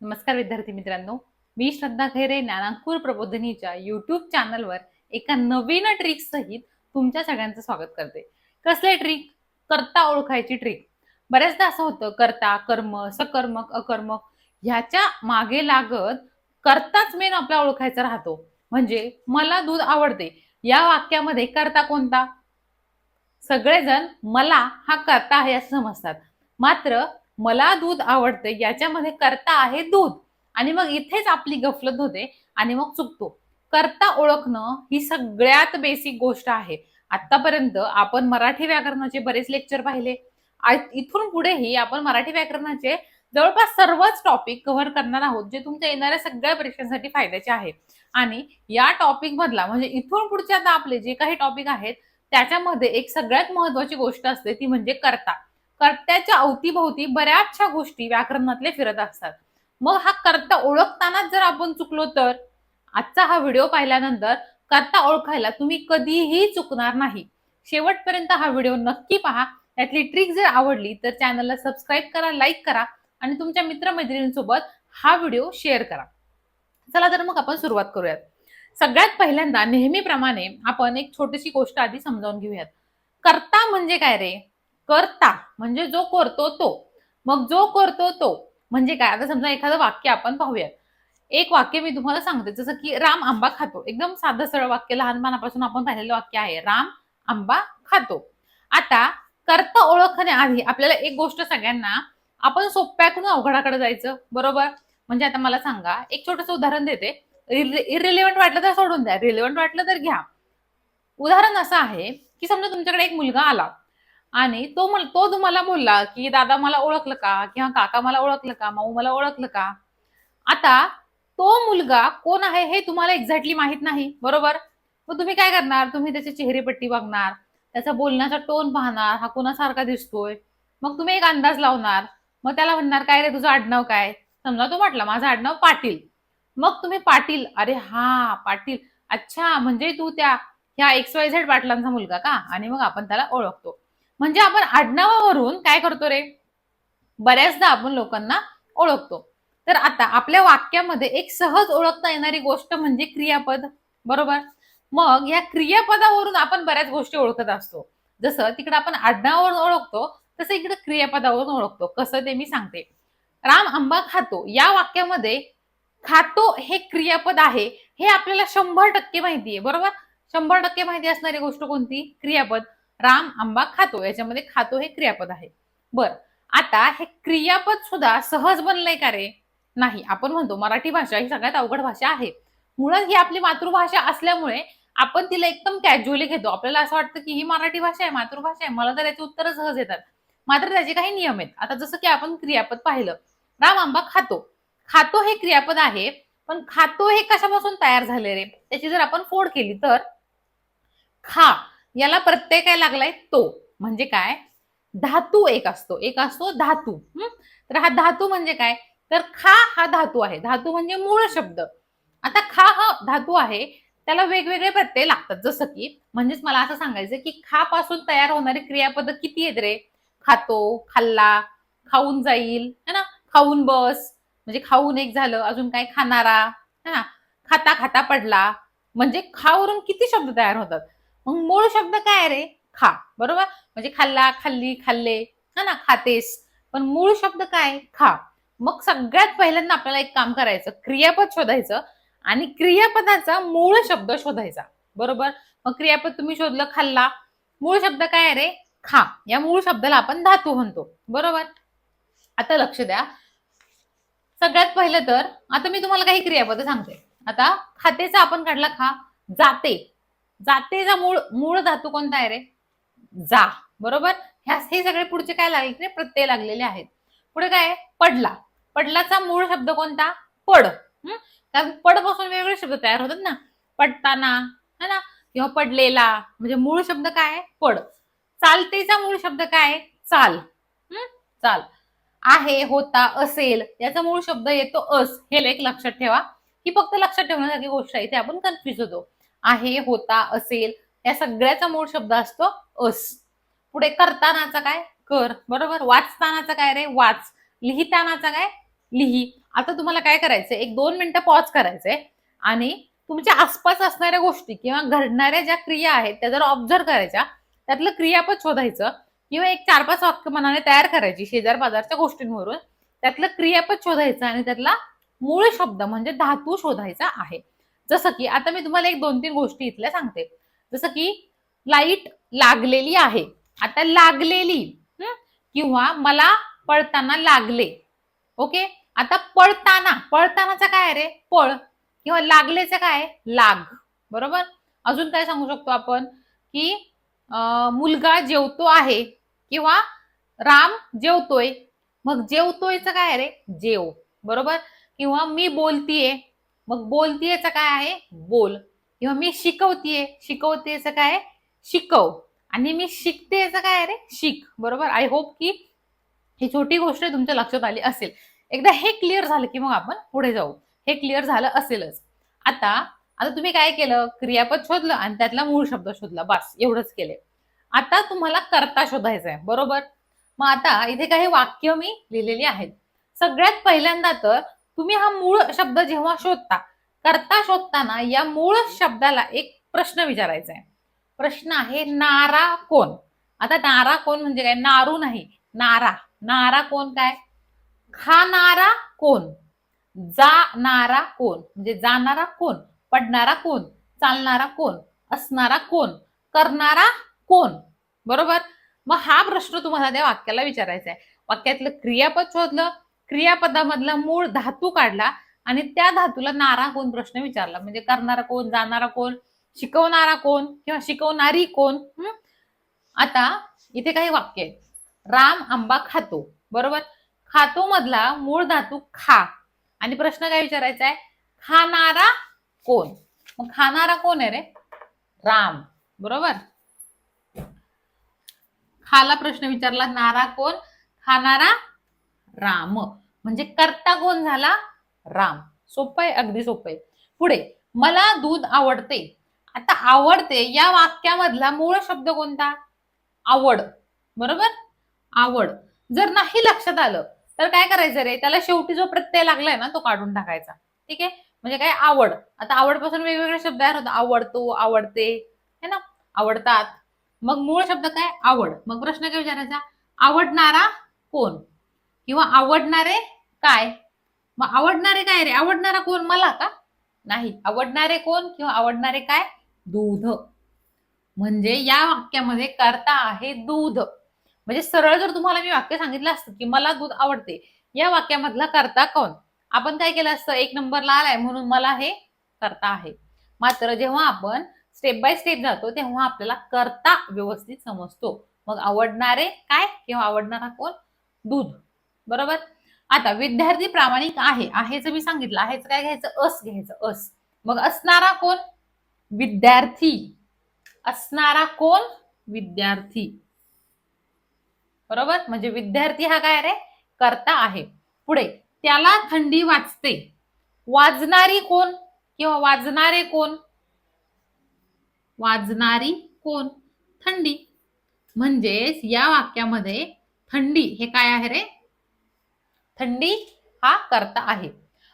नमस्कार विद्यार्थी मित्रांनो. मी श्रद्धा खैरे ज्ञानांकुर प्रबोधनीच्या युट्यूब चॅनलवर एका नवीन ट्रिक सहित तुमच्या सगळ्यांचं स्वागत करते. कसले ट्रिक कर्ता ओळखायची ट्रिक बऱ्याचदा असं होतं कर्ता कर्म सकर्मक अकर्मक ह्याच्या मागे लागत कर्ताच मेन आपला ओळखायचा राहतो. म्हणजे मला दूध आवडते. या वाक्यामध्ये कर्ता कोणता? सगळेजण मला हा कर्ता आहे असं समजतात. मात्र मला दूध आवडते याच्यामध्ये कर्ता आहे दूध. आणि मग इथेच आपली गफलत होते आणि मग चुकतो. कर्ता ओळखणं ही सगळ्यात बेसिक गोष्ट आहे. आतापर्यंत आपण मराठी व्याकरणाचे बरेच लेक्चर पाहिले. इथून पुढेही आपण मराठी व्याकरणाचे जवळपास सर्वच टॉपिक कव्हर करणार आहोत जे तुमच्या येणाऱ्या सगळ्या परीक्षांसाठी फायद्याचे आहेत आणि या टॉपिक मधला म्हणजे इथून पुढचे आता आपले जे काही टॉपिक आहेत त्याच्यामध्ये एक सगळ्यात महत्वाची गोष्ट असते ती म्हणजे कर्ता. कर्त्याच्या अवतीभोवती बऱ्याचशा गोष्टी व्याकरणातले फिरत असतात. मग हा कर्ता ओळखतानाच जर आपण चुकलो तर? आजचा हा व्हिडिओ पाहिल्यानंतर कर्ता ओळखायला तुम्ही कधीही चुकणार नाही. शेवटपर्यंत हा व्हिडिओ नक्की पहा. त्यातली ट्रिक जर आवडली तर चॅनलला सबस्क्राईब करा लाईक करा आणि तुमच्या मित्रमैत्रिणींसोबत हा व्हिडिओ शेअर करा. चला तर मग आपण सुरुवात करूयात. सगळ्यात पहिल्यांदा नेहमीप्रमाणे आपण एक छोटीशी गोष्ट आधी समजावून घेऊयात. कर्ता म्हणजे काय रे? करता म्हणजे जो करतो तो. मग जो करतो तो म्हणजे काय? आता समजा एखादं वाक्य आपण पाहूया एक वाक्य मी तुम्हाला सांगते जसं की राम आंबा खातो. एकदम साधं सरळ वाक्य लहानपणापासून आपण पाहिलेलं वाक्य आहे राम आंबा खातो. आता कर्ता ओळखण्याआधी आपल्याला एक गोष्ट सगळ्यांना आपण सोप्याकडून अवघडाकडे जायचं बरोबर? म्हणजे आता मला सांगा एक छोटस उदाहरण देते. इरिलेव्हंट वाटलं तर सोडून द्या रिलेव्हंट वाटलं तर घ्या. उदाहरण असं आहे की समजा तुमच्याकडे एक मुलगा आला. आणि तो तो तुम्हाला बोलला की दादा मला ओळखलं का? किंवा काका मला ओळखलं का? माऊ मला ओळखलं का? आता तो मुलगा कोण आहे हे तुम्हाला एक्झॅक्टली माहीत नाही बरोबर? मग तुम्ही काय करणार? तुम्ही त्याची चेहरेपट्टी बघणार त्याचा बोलण्याचा टोन पाहणार हा कोणासारखा दिसतोय. मग तुम्ही एक अंदाज लावणार. मग त्याला म्हणणार काय रे तुझं आडनाव काय? समजा तो म्हटला माझं आडनाव पाटील. मग तुम्ही पाटील अरे हा पाटील. अच्छा म्हणजे तू त्या ह्या एक्स वाय झेड पाटलांचा मुलगा का? आणि मग आपण त्याला ओळखतो. म्हणजे आपण आडनावावरून काय करतो रे? बऱ्याचदा आपण लोकांना ओळखतो. तर आता आपल्या वाक्यामध्ये एक सहज ओळखता येणारी गोष्ट म्हणजे क्रियापद. बरोबर? मग या क्रियापदावरून आपण बऱ्याच गोष्टी ओळखत असतो. जसं तिकडे आपण आडनावावरून ओळखतो तसं इकडे क्रियापदावरून ओळखतो. कसं ते मी सांगते. राम आंबा खातो. या वाक्यामध्ये खातो हे क्रियापद आहे. हे आपल्याला शंभर टक्के माहिती आहे बरोबर? शंभर टक्के माहिती असणारी गोष्ट कोणती? क्रियापद. राम आंबा खातो याच्यामध्ये खातो हे क्रियापद आहे. बर आता हे क्रियापद सुद्धा सहज बनलंय का रे? नाही आपण म्हणतो मराठी भाषा ही सगळ्यात अवघड भाषा आहे. मुळात ही आपली मातृभाषा असल्यामुळे आपण तिला एकदम कॅज्युअली घेतो. आपल्याला असं वाटतं की ही मराठी भाषा आहे मातृभाषा आहे मला तर याचे उत्तर सहज येतात. मात्र त्याचे काही नियम आहेत. आता जसं की आपण क्रियापद पाहिलं राम आंबा खातो. खातो हे क्रियापद आहे पण खातो हे कशापासून तयार झाले रे? त्याची जर आपण फोड केली तर? खा. याला प्रत्यय काय लागलाय? तो. म्हणजे काय? धातू एक असतो. एक असतो धातू. तर हा धातू म्हणजे काय? तर खा हा धातू आहे. धातू म्हणजे मूळ शब्द. आता खा हा धातू आहे त्याला वेगवेगळे प्रत्यय लागतात. जसं की म्हणजेच मला असं सांगायचं की खा पासून तयार होणारी क्रियापद किती आहेत रे? खातो खाल्ला खाऊन जाईल है ना? खाऊन बस म्हणजे खाऊन एक झालं अजून काय खाणारा है ना? खाता खाता पडला. म्हणजे खावरून किती शब्द तयार होतात? मग मूळ शब्द काय आहे रे? खा. बरोबर? म्हणजे खाल्ला खाल्ली खाल्ले. हा ना खातेस. पण मूळ शब्द काय? खा. मग सगळ्यात पहिल्यांदा आपल्याला एक काम करायचं. क्रियापद शोधायचं आणि क्रियापदाचा मूळ शब्द शोधायचा. बरोबर? मग क्रियापद तुम्ही शोधलं खाल्ला. मूळ शब्द काय आहे रे? खा. या मूळ शब्दाला आपण धातू म्हणतो. बरोबर? आता लक्ष द्या. सगळ्यात पहिलं तर आता मी तुम्हाला काही क्रियापद सांगते. आता खातेचा आपण काढला खा. जाते. जातेचा मूळ मूळ धातू कोणता आहे रे? जा. बरोबर? ह्या हे सगळे पुढचे काय लागले रे प्रत्यय लागलेले आहेत. पुढे काय आहे? पडला. पडलाचा मूळ शब्द कोणता? पड. कारण पडपासून वेगवेगळे शब्द तयार होतात ना. पडताना है ना? किंवा पडलेला. म्हणजे मूळ शब्द काय आहे? पड. चालतेचा मूळ शब्द काय आहे? चाल. हम्म चाल. आहे होता असेल याचा मूळ शब्द येतो अस. हे एक लक्षात ठेवा. ही फक्त लक्षात ठेवण्यासारखी गोष्ट आहे. इथे आपण कन्फ्युज होतो. आहे होता असेल या सगळ्याचा मूळ शब्द असतो अस. पुढे करतानाचा काय? कर. बरोबर? वाचतानाचा काय रे? वाच. लिहितानाचा काय? लिही. आता तुम्हाला काय करायचंय? एक दोन मिनिटं पॉज करायचंय. आणि तुमच्या आसपास असणाऱ्या गोष्टी किंवा घडणाऱ्या ज्या क्रिया आहेत त्या जर ऑब्झर्व करायच्या त्यातलं क्रियापद शोधायचं किंवा एक चार पाच वाक्य मनाने तयार करायची शेजार बाजारच्या गोष्टींवरून त्यातलं क्रियापद शोधायचं आणि त्यातला मूळ शब्द म्हणजे धातू शोधायचा आहे. जसं की आता मी तुम्हाला एक दोन तीन गोष्टी इथल्या सांगते. जसं की लाइट लागलेली आहे. आता लागलेली किंवा मला पळताना लागले. ओके? आता पळताना पळतानाचा काय रे? पळ. किंवा लागलेचं काय? लाग. बरोबर? अजून काय सांगू शकतो आपण? की मुलगा जेवतो आहे किंवा राम जेवतोय. मग जेवतोयचं काय रे? जेव. बरोबर? किंवा मी बोलतीये मग बोलतीयचं काय आहे? बोल. किंवा मी शिकवतीये. शिकवतेचं काय आहे? शिकव. आणि मी शिकतेच काय रे? शिक. बरोबर? आय होप की ही छोटी गोष्ट तुमच्या लक्षात आली असेल. एकदा हे क्लिअर झालं की मग आपण पुढे जाऊ. हे क्लिअर झालं असेलच. आता आता तुम्ही काय केलं? क्रियापद शोधलं आणि त्यातला मूळ शब्द शोधला. बस एवढंच केलंय. आता तुम्हाला करता शोधायचं आहे बरोबर? मग आता इथे काही वाक्य मी लिहिलेली आहेत. सगळ्यात पहिल्यांदा तर तुम्ही हा मूळ शब्द जेव्हा शोधता करता शोधताना या मूळ शब्दाला एक प्रश्न विचारायचा आहे. प्रश्न आहे नारा कोण? आता नारा कोण म्हणजे काय? नारू नाही. नारा. नारा कोण काय? खाणारा कोण? जाणारा कोण? म्हणजे जाणारा कोण? पडणारा कोण? चालणारा कोण? असणारा कोण? करणारा कोण? बरोबर? मग हा प्रश्न तुम्हाला त्या वाक्याला विचारायचा आहे. वाक्यातलं क्रियापद शोधलं क्रियापदामधला मूळ धातू काढला आणि त्या धातूला नारा कोण प्रश्न विचारला? म्हणजे करणारा कोण जाणारा कोण शिकवणारा कोण किंवा शिकवणारी कोण? आता इथे काही वाक्य आहे राम आंबा खातो. बरोबर? खातो मधला मूळ धातू खा. आणि प्रश्न काय विचारायचा आहे? खाणारा कोण? मग खाणारा कोण आहे रे? राम. बरोबर? खाला प्रश्न विचारला नारा कोण? खाणारा राम. म्हणजे कर्ता कोण झाला? राम. सोपं आहे अगदी सोपं आहे. पुढे मला दूध आवडते. आता आवडते या वाक्यामधला मूळ शब्द कोणता? आवड. बरोबर? आवड. जर नाही लक्षात आलं तर काय करायचं रे? त्याला शेवटी जो प्रत्यय लागलाय ना तो काढून टाकायचा. ठीक आहे? म्हणजे काय? आवड. आता आवडपासून वेगवेगळे शब्द तयार होतात आवडतो आवडते. है ना? आवडतात. मग मूळ शब्द काय? आवड. मग प्रश्न काय विचारायचा? आवडणारा कोण? किंवा आवडणारे काय? मग आवडणारे काय रे? आवडणारा कोण? मला का? नाही. आवडणारे कोण किंवा आवडणारे काय? दूध. म्हणजे या वाक्यामध्ये करता आहे दूध. म्हणजे सरळ जर तुम्हाला मी वाक्य सांगितलं असतं की मला दूध आवडते या वाक्यामधला करता कोण? आपण काय केलं असतं? एक नंबरला आलाय म्हणून मला हे करता आहे. मात्र जेव्हा आपण स्टेप बाय स्टेप जातो तेव्हा आपल्याला करता व्यवस्थित समजतो. मग आवडणारे काय किंवा आवडणारा कोण? दूध. बरोबर? आता विद्यार्थी प्रामाणिक आहे. आहेचं मी सांगितलं. आहेच काय घ्यायचं? अस घ्यायचं. अस. मग असणारा कोण? विद्यार्थी. असणारा कोण? विद्यार्थी. बरोबर? म्हणजे विद्यार्थी हा काय रे? करता आहे. पुढे. त्याला थंडी वाजते वाजणारी कोण? किंवा वाजणारे कोण? वाजणारी कोण? थंडी. म्हणजेच या वाक्यामध्ये थंडी हे काय आहे रे? थंडी हा करता आहे.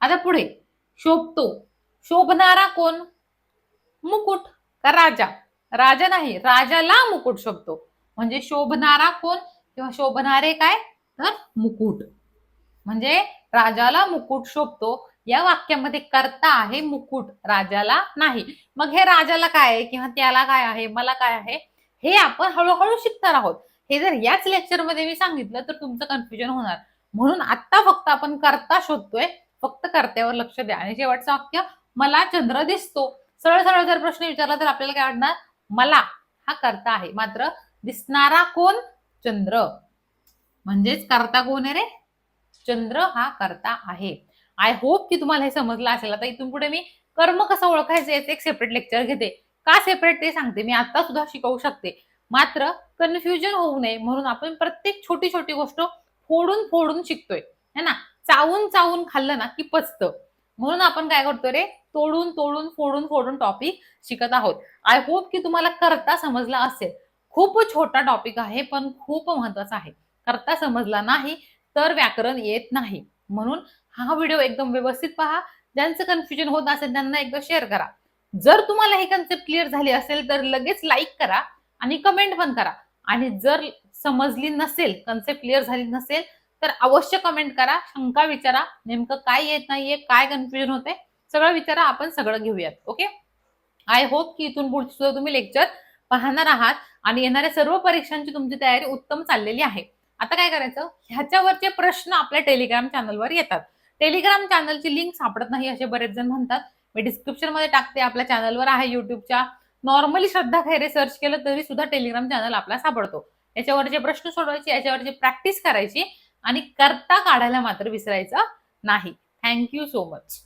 आता पुढे शोभतो. शोभणारा कोण? मुकुट का राजा? राजा नाही राजाला मुकुट शोभतो. म्हणजे शोभणारा कोण? किंवा शोभणारे काय? तर मुकुट. म्हणजे राजाला मुकुट शोभतो. या वाक्यामध्ये करता आहे मुकुट राजाला नाही. मग हे राजाला काय आहे? किंवा त्याला काय आहे? मला काय आहे? हे आपण हळूहळू शिकणार आहोत. हे जर याच लेक्चरमध्ये मी सांगितलं तर तुमचं कन्फ्युजन होणार. म्हणून आता फक्त आपण करता शोधतोय. फक्त कर्त्यावर लक्ष द्या. आणि शेवटचं वाक्य मला चंद्र दिसतो. सरळ सरळ जर प्रश्न विचारला तर आपल्याला काय वाटणार? मला. हा करता आहे. मात्र दिसणारा कोण? चंद्र. म्हणजेच करता कोण आहे रे? चंद्र हा करता आहे. आय होप की तुम्हाला हे समजलं असेल. आता इथून पुढे मी कर्म कसं ओळखायचं याचं एक सेपरेट लेक्चर घेते. का सेपरेट ते सांगते. मी आता सुद्धा शिकवू शकते. मात्र कन्फ्युजन होऊ नये. म्हणून आपण प्रत्येक छोटी छोटी गोष्ट फोडून फोडून शिकतोय. है ना? चावून चावून खाल्लं ना की पचतं. म्हणून आपण काय करतो रे? तोडून तोडून फोडून फोडून टॉपिक शिकत आहोत. आय होप की तुम्हाला करता समजला असेल. खूप छोटा टॉपिक आहे पण खूप महत्त्वाचा आहे. करता समजला नाही तर व्याकरण येत नाही. म्हणून हा व्हिडिओ एकदम व्यवस्थित पहा. ज्यांचं कन्फ्युजन होत असेल त्यांना एकदा शेअर करा. जर तुम्हाला हे कन्सेप्ट क्लिअर झाली असेल तर लगेच लाईक करा आणि कमेंट पण करा. आणि जर समजली नसेल कन्सेप्ट क्लिअर झाली नसेल तर अवश्य कमेंट करा. शंका विचारा. नेमकं काय येत नाहीये काय कन्फ्युजन होते सगळं विचारा. आपण सगळं घेऊयात. ओके आय होप की इथून पुढची सुद्धा तुम्ही लेक्चर पाहणार आहात आणि येणाऱ्या सर्व परीक्षांची तुमची तयारी उत्तम चाललेली आहे. आता काय करायचं? ह्याच्यावरचे प्रश्न आपल्या टेलिग्राम चॅनलवर येतात. टेलिग्राम चॅनलची लिंक सापडत नाही असे बरेच जण म्हणतात. मी डिस्क्रिप्शनमध्ये टाकते आपल्या चॅनलवर आहे युट्यूबच्या नॉर्मली श्रद्धा खैरे सर्च केलं तरी सुद्धा टेलिग्राम चॅनल आपला सापडतो. याच्यावरचे प्रश्न सोडवायचे याच्यावरची प्रॅक्टिस करायची आणि करता काढायला मात्र विसरायचं नाही. Thank you so much